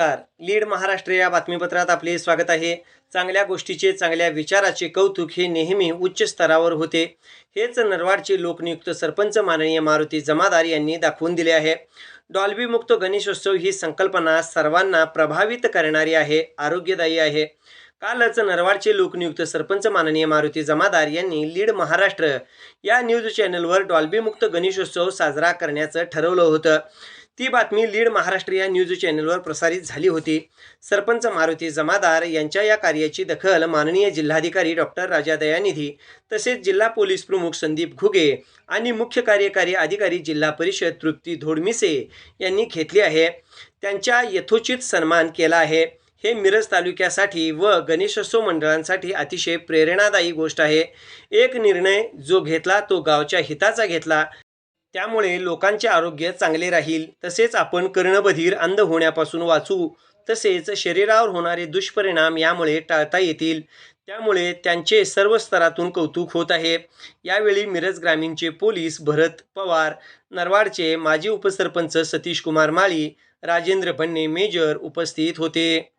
नमस्कार. लीड महाराष्ट्र या बातमीपत्रात आपले स्वागत आहे. चांगल्या गोष्टीचे चांगल्या विचाराचे कौतुक हे नेहमी उच्च स्तरावर होते. हेच नरवाडचे लोकनियुक्त सरपंच माननीय मारुती जमादार यांनी दाखवून दिले आहे. डॉल्बीमुक्त गणेशोत्सव ही संकल्पना सर्वांना प्रभावित करणारी आहे आरोग्यदायी आहे. कालच नरवाडचे लोकनियुक्त सरपंच माननीय मारुती जमादार यांनी लीड महाराष्ट्र या न्यूज चॅनलवर डॉल्बीमुक्त गणेशोत्सव साजरा करण्याचं ठरवलं होतं. ती बातमी लीड महाराष्ट्र या न्यूज चॅनलवर प्रसारित झाली होती. सरपंच मारुती जमादार यांच्या या कार्याची दखल माननीय जिल्हाधिकारी डॉक्टर राजा दयानिधी तसेच जिल्हा पोलीस प्रमुख संदीप घुगे आणि मुख्य कार्यकारी अधिकारी जिल्हा परिषद तृप्ती धोडमिसे यांनी घेतली आहे. त्यांच्या यथोचित सन्मान केला आहे. हे मिरज तालुक्यासाठी व गणेशोत्सव मंडळांसाठी अतिशय प्रेरणादायी गोष्ट आहे. एक निर्णय जो घेतला तो गावच्या हिताचा घेतला. त्यामुळे लोकांचे आरोग्य चांगले राहील. तसेच आपण कर्णबधीर अंध होण्यापासून वाचू. तसेच शरीरावर होणारे दुष्परिणाम यामुळे टाळता येतील. त्यामुळे त्यांचे सर्व स्तरातून कौतुक होत आहे. यावेळी मिरज ग्रामीणचे पोलीस भरत पवार नरवाडचे माजी उपसरपंच सतीश कुमार माळी राजेंद्र भन्ने मेजर उपस्थित होते.